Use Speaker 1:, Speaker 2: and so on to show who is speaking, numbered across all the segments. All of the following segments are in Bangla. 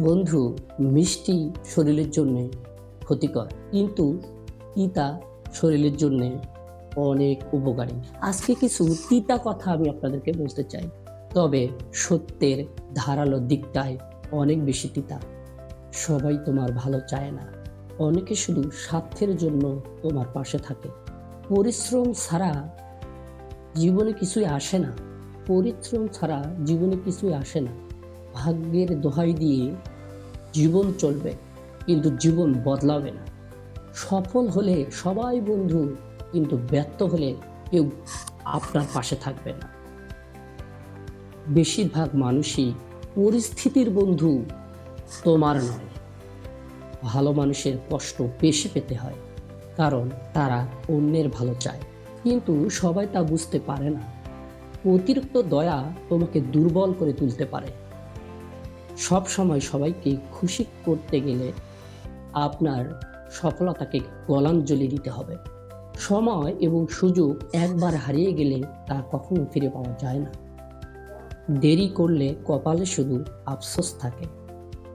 Speaker 1: বন্ধু, মিষ্টি শরীরের জন্যে ক্ষতিকর। কিন্তু তিতা শরীরের জন্যে অনেক উপকারী। আজকে কিছু তিতা কথা আমি আপনাদেরকে বলতে চাই। তবে সত্যের ধারালো দিকটায় অনেক বেশি তিতা। সবাই তোমার ভালো চায় না। অনেকে শুধু স্বার্থের জন্য তোমার পাশে থাকে। পরিশ্রম ছাড়া জীবনে কিছুই আসে না। পরিশ্রম ছাড়া জীবনে কিছুই আসে না। ভাগ্যের দোহাই দিয়ে জীবন চলবে, কিন্তু জীবন বদলাবে না। সফল হলে সবাই বন্ধু, কিন্তু ব্যর্থ হলে কেউ আপনার পাশে থাকবে না। বেশিরভাগ মানুষই পরিস্থিতির বন্ধু, তোমার নয়। ভালো মানুষের কষ্ট বেশি পেতে হয়, কারণ তারা অন্যের ভালো চায়। কিন্তু সবাই তা বুঝতে পারে না। অতিরিক্ত দয়া তোমাকে দুর্বল করে তুলতে পারে। সব সময় সবাইকে খুশি করতে গেলে আপনার সফলতাকে গলাঞ্জলি দিতে হবে। সময় এবং সুযোগ একবার হারিয়ে গেলে তা কখনো ফিরে পাওয়া যায় না। দেরি করলে কপালে শুধু আফসোস থাকে।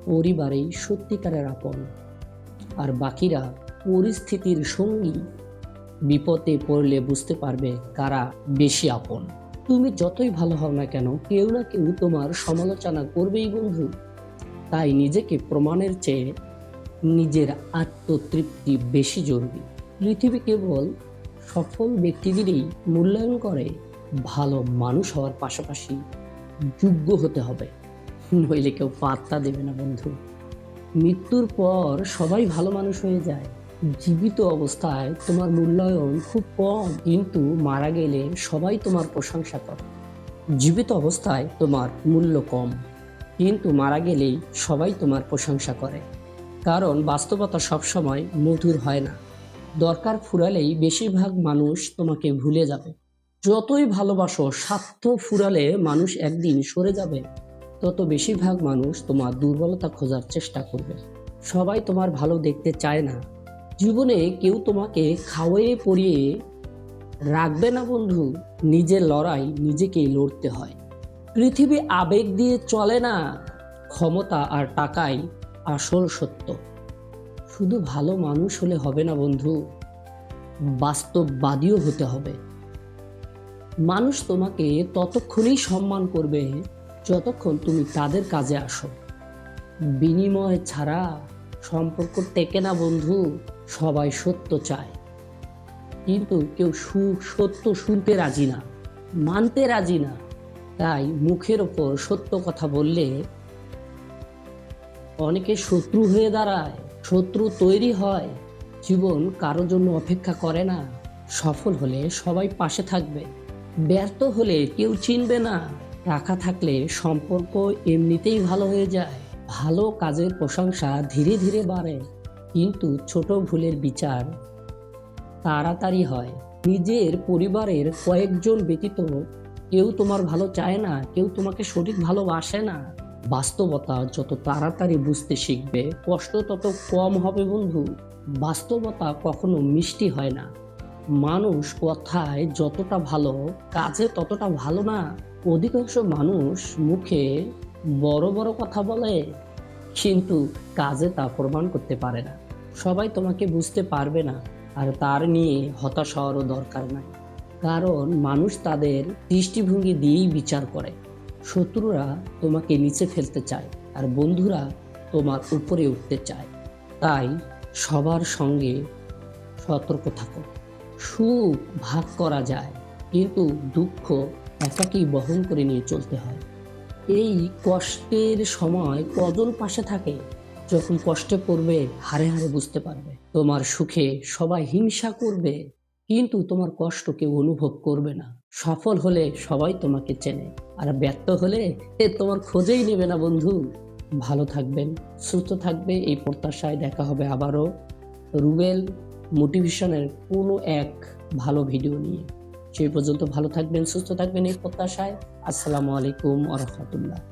Speaker 1: পরিবারেই সত্যিকারের আপন। আর বাকিরা পরিস্থিতির সঙ্গী। বিপদে পড়লে বুঝতে পারবে কারা বেশি আপন। তুমি যতই ভালো হও না কেন, কেউ না কেউ তোমার সমালোচনা করবেই বন্ধু। তাই নিজেকে প্রমাণের চেয়ে নিজের আত্মতৃপ্তি বেশি জরুরি। পৃথিবী কেবল সফল ব্যক্তিদেরই মূল্যায়ন করে, ভালো মানুষ হওয়ার পাশাপাশি যোগ্য হতে হবে। নইলে কেউ পাত্তা দেবে না বন্ধু। মৃত্যুর পর সবাই ভালো মানুষ হয়ে যায়। জীবিত অবস্থায় তোমার মূল্যায়ন খুব কম, কিন্তু মারা গেলে সবাই তোমার প্রশংসা করে। জীবিত অবস্থায় তোমার মূল্য কম, কিন্তু মারা গেলেই সবাই তোমার প্রশংসা করে। কারণ বাস্তবতা সবসময় মধুর হয় না। দরকার ফুরালেই বেশিরভাগ মানুষ তোমাকে ভুলে যাবে। যতই ভালোবাসো, স্বার্থ ফুরালে মানুষ একদিন সরে যাবে। তত বেশিরভাগ মানুষ তোমার দুর্বলতা খোঁজার চেষ্টা করবে। সবাই তোমার ভালো দেখতে চায় না। জীবনে কেউ তোমাকে খাওয়াইয়ে পরিয়ে রাখবে না বন্ধু নিজের লড়াই নিজেকেই লড়তে হয়। পৃথিবী আবেগ দিয়ে চলে না, ক্ষমতা আর টাকাই আসল সত্য। শুধু ভালো মানুষ হলে হবে না বন্ধু, বাস্তববাদীও হতে হবে। মানুষ তোমাকে ততক্ষণই সম্মান করবে যতক্ষণ তুমি তাদের কাজে আসো। বিনিময় ছাড়া সম্পর্ক টেকে না বন্ধু, সবাই সত্য চায়। কিন্তু কেউ সু সত্য শুনতে রাজি না, মানতে রাজি না। তাই মুখের ওপর সত্য কথা বললে অনেকে শত্রু হয়ে দাঁড়ায়, শত্রু তৈরি হয়। জীবন কারোর জন্য অপেক্ষা করে না। সফল হলে সবাই পাশে থাকবে। ব্যর্থ হলে কেউ চিনবে না। টাকা থাকলে সম্পর্ক এমনিতেই ভালো হয়ে যায়। ভালো কাজের প্রশংসা ধীরে ধীরে বাড়ে, কিন্তু ছোট ভুলের বিচার তাড়াতাড়ি হয়। নিজের পরিবারের কয়েকজন ব্যতীত কেউ তোমার ভালো চায় না, কেউ তোমাকে সঠিক ভালোবাসে না। বাস্তবতা যত তাড়াতাড়ি বুঝতে শিখবে, কষ্ট তত কম হবে বন্ধু। বাস্তবতা কখনো মিষ্টি হয় না। মানুষ কথায় যতটা ভালো, কাজে ততটা ভালো না। অধিকাংশ মানুষ মুখে বড় বড় কথা বলে কিন্তু কাজে তা প্রমাণ করতে পারে না। সবাই তোমাকে বুঝতে পারবে না আর তার নিয়ে হতাশ হওয়ারও দরকার নাই। কারণ মানুষ তাদের দৃষ্টিভঙ্গি দিয়েই বিচার করে। শত্রুরা তোমাকে নিচে ফেলতে চায় আর বন্ধুরা তোমার উপরে উঠতে চায়। তাই সবার সঙ্গে সতর্ক থাকো। সুখ ভাগ করা যায়, কিন্তু দুঃখ একাকেই বহন করে নিয়ে চলতে হয়। এই কষ্টের সময় কজন পাশে থাকে। যখন কষ্টে পড়বে হারে হারে বুঝতে পারবে। তোমার সুখে সবাই হিংসা করবে, কিন্তু তোমার কষ্ট কেউ অনুভব করবে না। সফল হলে সবাই তোমাকে চেনে, আর ব্যর্থ হলে এ তোমার খোঁজেই নেবে না বন্ধু। ভালো থাকবেন, সুস্থ থাকবে। এই প্রত্যাশায় দেখা হবে আবারও। রুবেল মোটিভেশনের কোনো এক ভালো ভিডিও নিয়ে। সেই পর্যন্ত ভালো থাকবেন সুস্থ থাকবেন এই প্রত্যাশায়। আসসালামু আলাইকুম আরহামতুল্লাহ রহমতুল্লাহ।